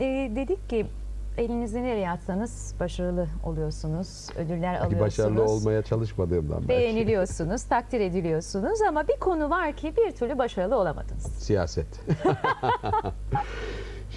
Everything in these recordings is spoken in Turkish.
e, dedik ki elinizi nereye atsanız başarılı oluyorsunuz, ödüller alıyorsunuz. başarılı olmaya çalışmadığımdan belki. Beğeniliyorsunuz, takdir ediliyorsunuz ama bir konu var ki bir türlü başarılı olamadınız. Siyaset.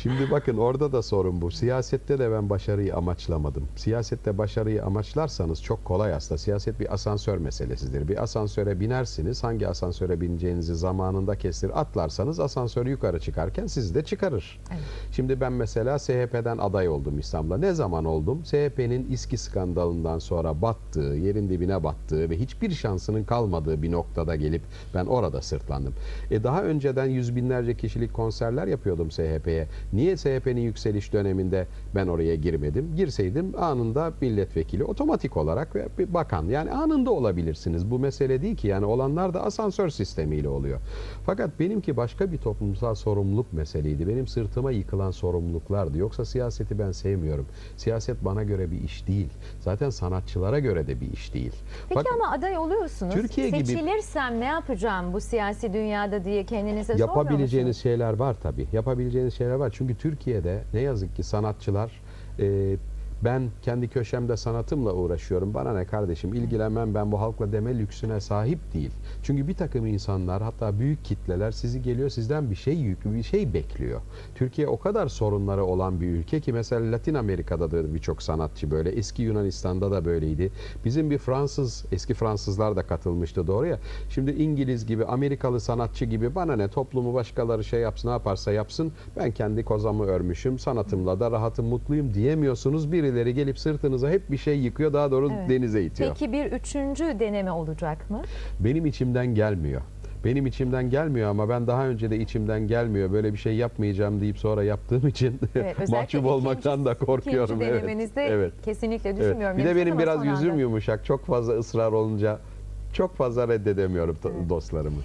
Şimdi bakın orada da sorun bu. Siyasette de ben başarıyı amaçlamadım. Siyasette başarıyı amaçlarsanız çok kolay aslında. Siyaset bir asansör meselesidir. Bir asansöre binersiniz. Hangi asansöre bineceğinizi zamanında kestir atlarsanız asansör yukarı çıkarken sizi de çıkarır. Evet. Şimdi ben mesela SHP'den aday oldum İstanbul'a. Ne zaman oldum? SHP'nin İSKİ skandalından sonra battığı, yerin dibine battığı ve hiçbir şansının kalmadığı bir noktada gelip ben orada sırtlandım. E daha önceden yüz binlerce kişilik konserler yapıyordum SHP'ye. Niye SHP'nin yükseliş döneminde ben oraya girmedim? Girseydim anında milletvekili otomatik olarak ve bir bakan yani anında olabilirsiniz. Bu mesele değil ki yani olanlar da asansör sistemiyle oluyor. Fakat benimki başka bir toplumsal sorumluluk meseleydi. Benim sırtıma yıkılan sorumluluklardı. Yoksa siyaseti ben sevmiyorum. Siyaset bana göre bir iş değil. Zaten sanatçılara göre de bir iş değil. Peki Bak- ama aday oluyorsunuz. Türkiye gibi- Seçilirsem ne yapacağım bu siyasi dünyada diye kendinize Yapabileceğiniz şeyler var tabii. Yapabileceğiniz şeyler var. Çünkü Türkiye'de ne yazık ki sanatçılar e, ben kendi köşemde sanatımla uğraşıyorum. Bana ne kardeşim ilgilenmem ben bu halkla deme lüksüne sahip değil. Çünkü bir takım insanlar hatta büyük kitleler sizi geliyor sizden bir şey yüklü bir şey bekliyor. Türkiye o kadar sorunları olan bir ülke ki mesela Latin Amerika'da da birçok sanatçı böyle. Eski Yunanistan'da da böyleydi. Bizim bir Fransız, eski Fransızlar da katılmıştı doğru ya. Şimdi İngiliz gibi, Amerikalı sanatçı gibi bana ne toplumu başkaları şey yapsın, ne yaparsa yapsın. Ben kendi kozamı örmüşüm, sanatımla da rahatım, mutluyum diyemiyorsunuz. Birileri gelip sırtınıza hep bir şey yıkıyor, daha doğru Evet. denize itiyor. Peki bir üçüncü deneme olacak mı? Benim içimden gelmiyor. Benim içimden gelmiyor ama ben daha önce de içimden gelmiyor. Böyle bir şey yapmayacağım deyip sonra yaptığım için Evet, mahcup ikinci- olmaktan da korkuyorum. İkinci Evet, denemenizde evet. kesinlikle Evet. düşünmüyorum. Bir de benim biraz yüzüm anda- yumuşak. Çok fazla ısrar olunca çok fazla reddedemiyorum to- dostlarımı.